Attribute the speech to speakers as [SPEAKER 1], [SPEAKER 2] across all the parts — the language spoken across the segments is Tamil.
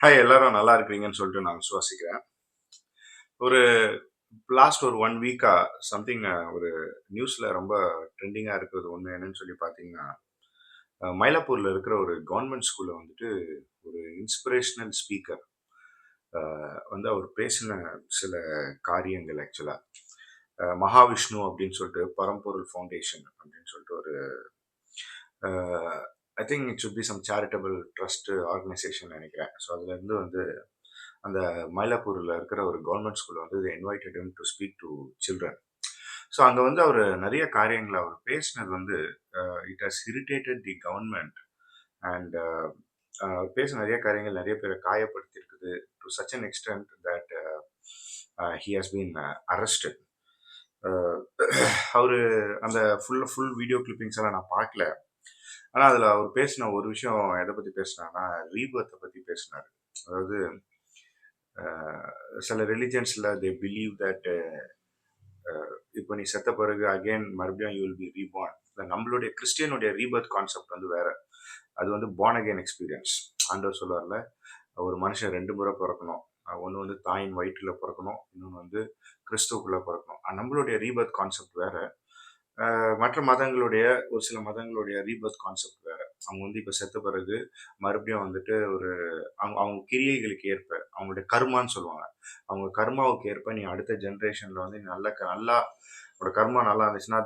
[SPEAKER 1] ஹாய் எல்லாரும் நல்லா இருக்கிறீங்கன்னு சொல்லிட்டு நான் விசுவாசிக்கிறேன். ஒரு லாஸ்ட் ஒரு ஒன் வீக்காக சம்திங் ஒரு நியூஸில் ரொம்ப ட்ரெண்டிங்காக இருக்கிறது ஒன்று என்னன்னு சொல்லி பார்த்தீங்கன்னா மயிலாப்பூரில் இருக்கிற ஒரு கவர்மெண்ட் ஸ்கூலில் வந்துட்டு ஒரு இன்ஸ்பிரேஷனல் ஸ்பீக்கர் வந்து அவர் பேசின சில காரியங்கள் ஆக்சுவலாக மகாவிஷ்ணு அப்படின்னு சொல்லிட்டு பரம்பொருள் ஃபவுண்டேஷன் அப்படின்னு சொல்லிட்டு ஒரு I think it should be some charitable trust organisation நினைக்கிறேன். ஸோ அதுலேருந்து வந்து அந்த மயிலாப்பூரில் இருக்கிற ஒரு கவர்மெண்ட் ஸ்கூலில் வந்து invited him to speak to children so அங்கே வந்து அவர் நிறைய காரியங்களை அவர் பேசினது வந்து it has irritated the government and பேச நிறைய காரியங்கள் நிறைய பேரை காயப்படுத்தியிருக்குது to such an extent that he has been arrested அவர் அந்த ஃபுல் ஃபுல் வீடியோ கிளிப்பிங்ஸ் எல்லாம் நான் பார்க்கல. ஆனால் அதில் அவர் பேசின ஒரு விஷயம் எதை பற்றி பேசினார்னா ரீபர்த்தை பற்றி பேசினார். அதாவது அஹ், சில ரிலிஜன்ஸில் தே பிலீவ் தட் இப்போ நீ செத்த பிறகு அகைன் மறுபடியும் யூ வில் பி ரீபார்ன் நம்மளுடைய கிறிஸ்டியனுடைய ரீபர்த் கான்செப்ட் வந்து வேற. அது வந்து பார்ன் அகெயின் எக்ஸ்பீரியன்ஸ் ஆண்டவர் சொல்லுவார்ல ஒரு மனுஷன் ரெண்டு முறை பிறக்கணும். ஒன்று வந்து தாயின் வயிற்றில் பிறக்கணும் இன்னொன்று வந்து கிறிஸ்துவுக்குள்ளே பிறக்கணும். நம்மளுடைய ரீபர்த் கான்செப்ட் வேறு. மற்ற மதங்களுடைய ஒரு சில மதங்களுடைய ரீபர்த் கான்செப்ட் வேற. அவங்க வந்து இப்போ செத்த பிறகு மறுபடியும் வந்துட்டு ஒரு அவங்க அவங்க கிரியைகளுக்கு ஏற்ப அவங்களுடைய கர்மான்னு சொல்லுவாங்க. அவங்க கர்மாவுக்கு ஏற்ப நீ அடுத்த ஜென்ரேஷன்ல வந்து நீ நல்ல க- நல்லா உன்னோட கர்மா நல்லா இருந்துச்சுன்னா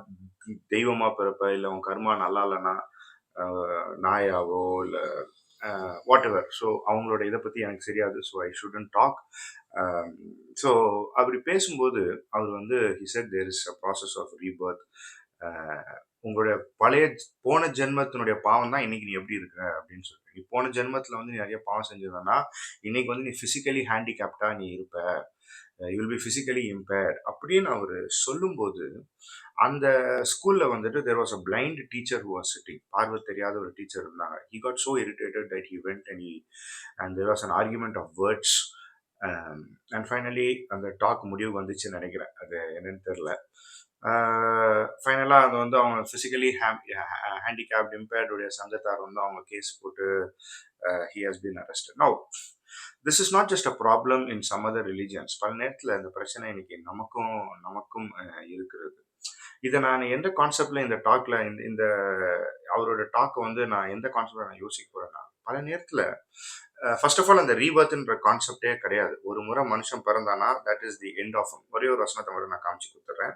[SPEAKER 1] தெய்வமா பிறப்ப இல்லை உன் கர்மா நல்லா இல்லைன்னா நாயாவோ இல்லை வாட் எவர் ஸோ அவங்களோட இதை பற்றி எனக்கு தெரியாது. So I shouldn't talk so அப்படி பேசும்போது அவர் வந்து he said there is a process of rebirth உங்களுடைய பழைய போன ஜென்மத்தினுடைய பாவம் தான் இன்னைக்கு நீ எப்படி இருக்க அப்படின்னு சொல்லிட்டு. நீ போன ஜென்மத்தில் வந்து நீ நிறைய பாவம் செஞ்சதுன்னா இன்னைக்கு வந்து நீ ஃபிசிக்கலி ஹேண்டிகேப்டா நீ இருப்ப. You will be physically impaired அப்படின்னு அவர் சொல்லும்போது அந்த ஸ்கூலில் வந்துட்டு there was a blind teacher who was பார்வை தெரியாத ஒரு டீச்சர் இருந்தாங்க. He got so irritated that he went and he and there was an argument of words and finally அந்த டாக் முடிவு வந்துச்சுன்னு நினைக்கிறேன். அது என்னன்னு தெரியல. ஃபைனலாக அது வந்து அவங்க ஃபிசிக்கலி ஹேண்டிகேப்ட் இம்பேர்டுடைய சங்கத்தார் வந்து அவங்க கேஸ் போட்டு he has been arrest no this is not just a problem in some other religions பல நேரத்தில் இந்த பிரச்சனை இன்னைக்கு நமக்கும் நமக்கும் இருக்கிறது. இதை நான் எந்த கான்செப்ட்ல இந்த டாக்ல இந்த இந்த அவரோட டாக்கை வந்து நான் எந்த கான்செப்டில் நான் யோசிக்க போகிறேன்னா பல நேரத்துல ஃபர்ஸ்ட் ஆஃப் ஆல் அந்த ரீபர்த்ன்ற கான்செப்டே கிடையாது. ஒரு முறை மனுஷன் பிறந்தானா that is the end of ஒரே ஒரு வசனத்தை மட்டும் நான் காமிச்சு கொடுத்துறேன்.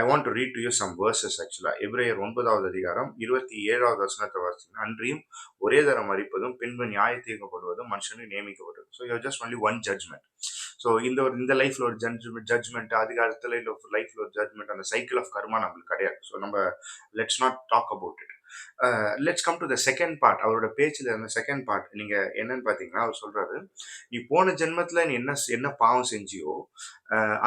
[SPEAKER 1] I want to read to you some verses actually எப்ரேயர் ஒன்பதாவது அதிகாரம் இருபத்தி ஏழாவது வசனத்தை வாசிங்கன்னா அன்றியும் ஒரே தரம் மறிப்பதும் பின்பு நியாய தீர்க்கப்படுவதும் மனுஷனுக்கு நியமிக்கப்பட்டது. So you just only one judgment so இந்த ஒரு இந்த லைஃப்ல ஒரு ஜட்ஜ்மெண்ட் ஜட்மெண்ட் அதிகாரத்தில் இல்லை லைஃப்ல ஒரு ஜட்மெண்ட் அந்த சைக்கிள் ஆஃப் கர்மா நம்மளுக்கு கிடையாது. ஸோ நம்ம let's not talk about it let's come to the second part அவரோட பேச்சில் அந்த செகண்ட் பார்ட் நீங்க என்னன்னு பார்த்தீங்கன்னா அவர் சொல்றாரு நீ போன ஜென்மத்துல நீ என்ன என்ன பாவம் செஞ்சியோ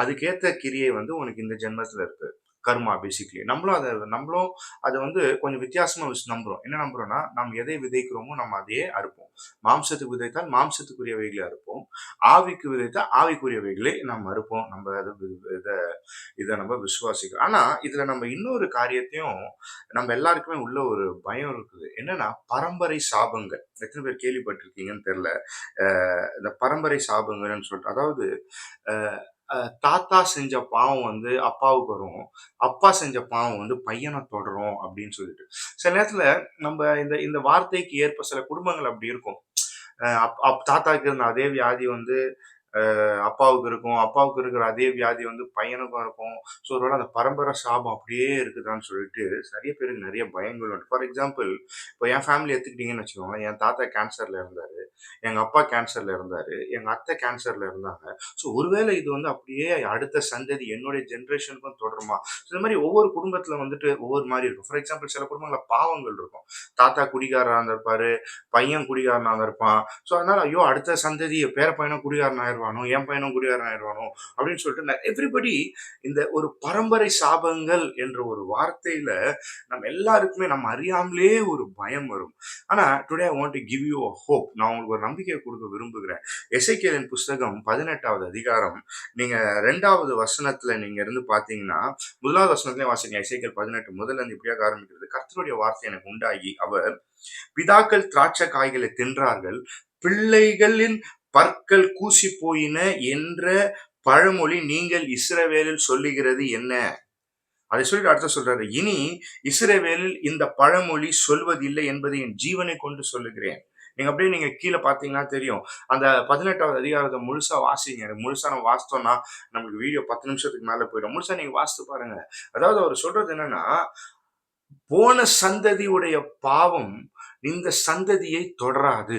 [SPEAKER 1] அதுக்கேற்ற அதுக்கேத்த கிரியை வந்து உனக்கு இந்த ஜென்மத்துல இருக்கு. கர்மா பேசிக்லி நம்மளும் அதை நம்மளும் அதை வந்து கொஞ்சம் வித்தியாசமா வச்சு நம்புறோம். என்ன நம்புறோம்னா நம்ம எதை விதைக்கிறோமோ நம்ம அதையே அறுப்போம். மாம்சத்துக்கு விதைத்தால் மாம்சத்துக்குரியவைகளை அறுப்போம். ஆவிக்கு விதைத்தால் ஆவிக்குரியவைகளை நம்ம அறுப்போம். நம்ம அதை இதை இதை நம்ம விசுவாசிக்கிறோம். ஆனா இதுல நம்ம இன்னொரு காரியத்தையும் நம்ம எல்லாருக்குமே உள்ள ஒரு பயம் இருக்குது. என்னன்னா பரம்பரை சாபங்கள். எத்தனை பேர் கேள்விப்பட்டிருக்கீங்கன்னு தெரியல. இந்த பரம்பரை சாபங்கள்னு சொல்லிட்டு அதாவது தாத்தா செஞ்ச பாவம் வந்து அப்பாவுக்கு வரும். அப்பா செஞ்ச பாவம் வந்து பையனை தொடரும் அப்படின்னு சொல்லிட்டு. சில நேரத்துல நம்ம இந்த இந்த வார்த்தைக்கு ஏற்ப சில குடும்பங்கள் அப்படி இருக்கும். அப் அப் தாத்தாக்கு இருந்த அதே வியாதி வந்து அப்பாவுக்கு இருக்கும். அப்பாவுக்கு இருக்கிற அதே வியாதி வந்து பையனுக்கும் இருக்கும். ஸோ ஒருவேளை அந்த பரம்பரை சாபம் அப்படியே இருக்குதான்னு சொல்லிட்டு நிறைய பேருக்கு நிறைய பயங்கள் உண்டு. ஃபார் எக்ஸாம்பிள் இப்போ என் ஃபேமிலி எடுத்துக்கிட்டீங்கன்னு வச்சுக்கோங்க என் தாத்தா கேன்சர்ல இருந்தாரு எங்கள் அப்பா கேன்சரில் இருந்தார் எங்கள் அத்தை கேன்சரில் இருந்தாங்க. ஸோ ஒருவேளை இது வந்து அப்படியே அடுத்த சந்ததி என்னுடைய ஜென்ரேஷனுக்கும் தொடருமா? இந்த மாதிரி ஒவ்வொரு குடும்பத்தில் வந்துட்டு ஒவ்வொரு மாதிரி இருக்கும். ஃபார் எக்ஸாம்பிள் சில குடும்பங்களில் பாவங்கள் இருக்கும். தாத்தா குடிகாரனாக இருந்திருப்பார் பையன் குடிகாரனாக இருப்பான் ஸோ அதனால ஐயோ அடுத்த சந்ததி பேர பையனும் குடிகாரன் ஆயிடுவானோ என் பையனும் குடிகாரன் ஆயிடுவானோ அப்படின்னு சொல்லிட்டு எவ்ரிபடி இந்த ஒரு பரம்பரை சாபங்கள் என்ற ஒரு வார்த்தையில் நம்ம எல்லாருக்குமே நம்ம அறியாமலே ஒரு பயம் வரும். ஆனால் today I want to give you a hope நான் உங்களுக்கு ஒரு நம்பிக்கையை கொடுக்க விரும்புகிறேன். எசைக்கேலின் புஸ்தகம் பதினெட்டாவது அதிகாரம். நீங்க ரெண்டாவது வசனத்துல நீங்க இருந்து பாத்தீங்கன்னா முதலாவது வசனத்திலே வாசிங்க. இசைக்கல் பதினெட்டு முதல்ல இருந்து இப்படியாக ஆரம்பிக்கிறது. கர்த்தருடைய வார்த்தை எனக்கு உண்டாகி அவர் பிதாக்கள் திராட்சை காய்களை தின்றார்கள் பிள்ளைகளின் பற்கள் கூசி போயின என்ற பழமொழி நீங்கள் இஸ்ரவேலில் சொல்லுகிறது என்ன? அதை சொல்லிட்டு அடுத்த சொல்றாரு இனி இஸ்ரவேலில் இந்த பழமொழி சொல்வதில்லை என்பதை என் ஜீவனை கொண்டு சொல்லுகிறேன். நீங்க அப்படியே நீங்க கீழே பாத்தீங்கன்னா தெரியும். அந்த பதினெட்டாவது அதிகாரத்தை முழுசா வாசிங்க. முழுசாக முழுசா நம்ம வாசித்தோம்னா நமக்கு வீடியோ பத்து நிமிஷத்துக்கு மேல போயிடும். முழுசா நீங்க வாசித்து பாருங்க. அதாவது அவர் சொல்றது என்னன்னா போன சந்ததியுடைய பாவம் இந்த சந்ததியை தொடராது.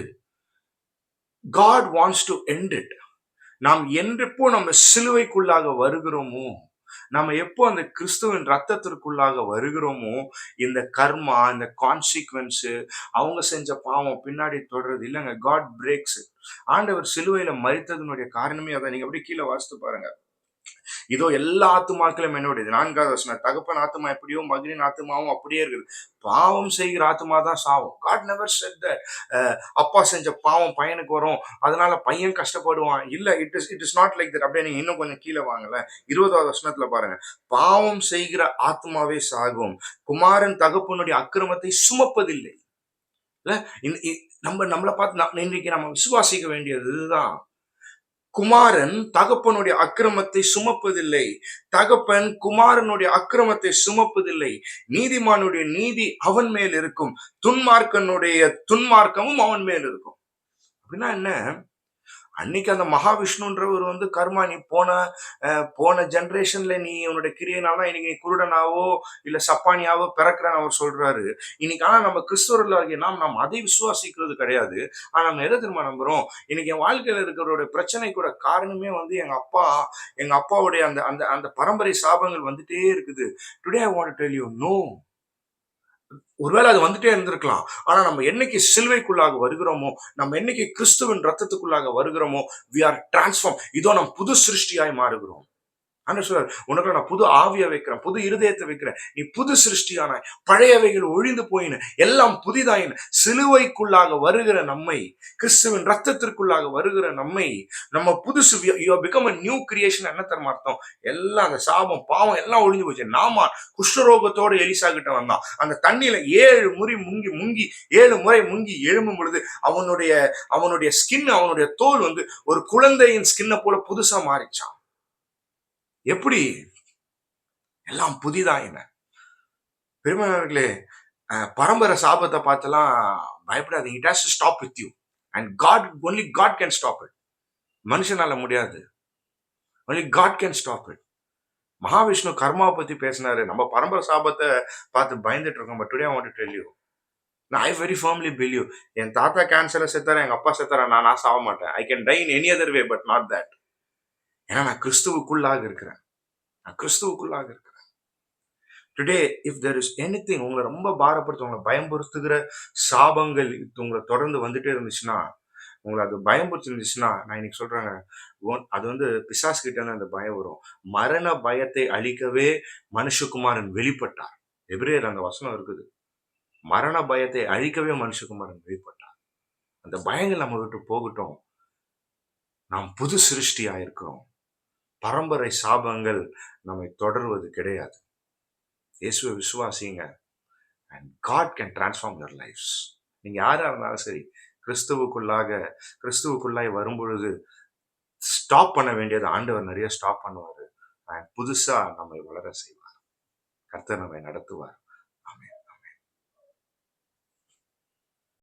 [SPEAKER 1] God wants to end it நாம் என்றப்போ நம்ம சிலுவைக்குள்ளாக வருகிறோமோ? நம்ம எப்போ அந்த கிறிஸ்துவின் ரத்தத்திற்குள்ளாக வருகிறோமோ இந்த கர்மா இந்த கான்சிக்வன்ஸு அவங்க செஞ்ச பாவம் பின்னாடி தொடர்றது இல்லைங்க காட் பிரேக்ஸ் ஆண்டவர் சிலுவையில மறித்ததனுடைய காரணமே அதான். நீங்க அப்படியே கீழே வாசித்து பாருங்க. இதோ எல்லா ஆத்துமாக்களும் என்னுடையது நான்காவது வசனம். தகப்பன் ஆத்துமா எப்படியோ மகனின் ஆத்துமாவும் அப்படியே இருக்குது. பாவம் செய்கிற ஆத்துமா தான் சாவும் காட் நெவர் செட் அப்பா செஞ்ச பாவம் பையனுக்கு வரும். அதனால பையன் கஷ்டப்படுவான். இல்ல it is it is not like that அப்படியே நீங்க இன்னும் கொஞ்சம் கீழே வாங்கல இருபதாவது வசனத்துல பாருங்க. பாவம் செய்கிற ஆத்மாவே சாகும். குமாரன் தகப்பனுடைய அக்கிரமத்தை சுமப்பதில்லை. நம்ம நம்மளை பார்த்து இன்றைக்கு நம்ம விசுவாசிக்க வேண்டியது இதுதான். குமாரன் தகப்பனுடைய அக்கிரமத்தை சுமப்பதில்லை. தகப்பன் குமாரனுடைய அக்கிரமத்தை சுமப்பதில்லை. நீதிமானுடைய நீதி அவன் மேல் இருக்கும். துன்மார்க்கனுடைய துன்மார்க்கமும் அவன் மேல் இருக்கும். அப்படின்னா என்ன? அன்னைக்கு அந்த மகாவிஷ்ணுன்றவர் வந்து கர்மா நீ போன போன ஜென்ரேஷன்ல நீ உன்னோட கிரியனால இன்னைக்கு நீ குருடனாவோ இல்ல சப்பானியாவோ பிறக்கிறன்னு அவர் சொல்றாரு. இன்னைக்கு ஆனா நம்ம கிறிஸ்தவர்கள் நாம் நாம் அதை விசுவாசிக்கிறது கிடையாது. ஆனா நம்ம எதை திரும்ப நம்புறோம்? இன்னைக்கு என் வாழ்க்கையில இருக்கிறோட பிரச்சனை கூட காரணமே வந்து எங்க அப்பா எங்க அப்பாவுடைய அந்த அந்த அந்த பரம்பரை சாபங்கள் வந்துட்டே இருக்குது. Today I want tell you no ஒருவேளை அது வந்துட்டே இருந்திருக்கலாம். ஆனா நம்ம என்னைக்கு சிலுவைக்குள்ளாக வருகிறோமோ நம்ம என்னைக்கு கிறிஸ்துவின் ரத்தத்துக்குள்ளாக வருகிறோமோ வி ஆர் டிரான்ஸ்ஃபார்ம் இதோ நம்ம புது சிருஷ்டியாய் மாறுகிறோம். ஆனா சொல்றாரு உனக்கு நான் புது ஆவியை வைக்கிறேன் புது இருதயத்தை வைக்கிறேன். நீ புது சிருஷ்டியான பழையவைகள் ஒழிந்து போயின எல்லாம் புதிதாயின. சிலுவைக்குள்ளாக வருகிற நம்மை கிறிஸ்துவின் ரத்தத்திற்குள்ளாக வருகிற நம்மை நம்ம புதுசு பிகம் அ நியூ கிரியேஷன் என்ன தர அர்த்தம்? எல்லாம் அந்த சாபம் பாவம் எல்லாம் ஒழிஞ்சு போச்சு. நாம குஷ்டரோகத்தோட எலிசா கிட்ட வந்தான். அந்த தண்ணியில ஏழு முறை முங்கி முங்கி ஏழு முறை முங்கி எழும்பும் பொழுது அவனுடைய அவனுடைய ஸ்கின் அவனுடைய தோல் வந்து ஒரு குழந்தையின் ஸ்கின்னை போல புதுசா மாறிச்சான் எப்படி? எல்லாம் புதிதா என்ன? பெருமையாளர்களே பரம்பரை சாபத்தை பார்த்தெல்லாம் பயப்படாதீங்க. It has to stop with you and God only God can stop it மனுஷனால முடியாது. Only God can stop it Mahavishnu கர்மாவை பத்தி பேசினாரு. நம்ம பரம்பரை சாபத்தை பார்த்து பயந்துட்டு இருக்கோம். But today want tell you நான் ஐ வெரி ஃபர்ம்லி பிலீவ் என் தாத்தா கேன்சரை செத்தாரா எங்க அப்பா செத்தாரா. நான் நான் சாக மாட்டேன். I can die in any other way but not that ஏன்னா நான் கிறிஸ்துவுக்குள்ளாக இருக்கிறேன். நான் கிறிஸ்துவுக்குள்ளாக இருக்கிறேன். Today if there is anything உங்களை ரொம்ப பாரப்படுத்த உங்களை பயம்படுத்துகிற சாபங்கள் உங்களை தொடர்ந்து வந்துட்டே இருந்துச்சுன்னா உங்களை அது பயம்படுத்தி இருந்துச்சுன்னா நான் இன்னைக்கு சொல்றேங்க அது வந்து பிசாஸ் கிட்ட இருந்து அந்த பயம் வரும். மரண பயத்தை அழிக்கவே மனுஷகுமாரன் வெளிப்பட்டார். எபிரேயர் அந்த வசனம் இருக்குது. மரண பயத்தை அழிக்கவே மனுஷகுமாரன் வெளிப்பட்டார். அந்த பயங்கள் நம்ம விட்டு போகட்டும். நாம் புது சிருஷ்டியா இருக்கிறோம் பரம்பரை சாபங்கள் நம்மை தொடர்வது கிடையாது. இயேசுவை விசுவாசிங்க. And God can transform your lifes நீங்கள் யாராக இருந்தாலும் சரி கிறிஸ்துவுக்குள்ளாக கிறிஸ்துவுக்குள்ளாய் வரும்பொழுது ஸ்டாப் பண்ண வேண்டியது ஆண்டவர் நிறைய ஸ்டாப் பண்ணுவார். அண்ட் புதுசாக நம்மை வளர செய்வார். கர்த்தர் நம்மை நடத்துவார்.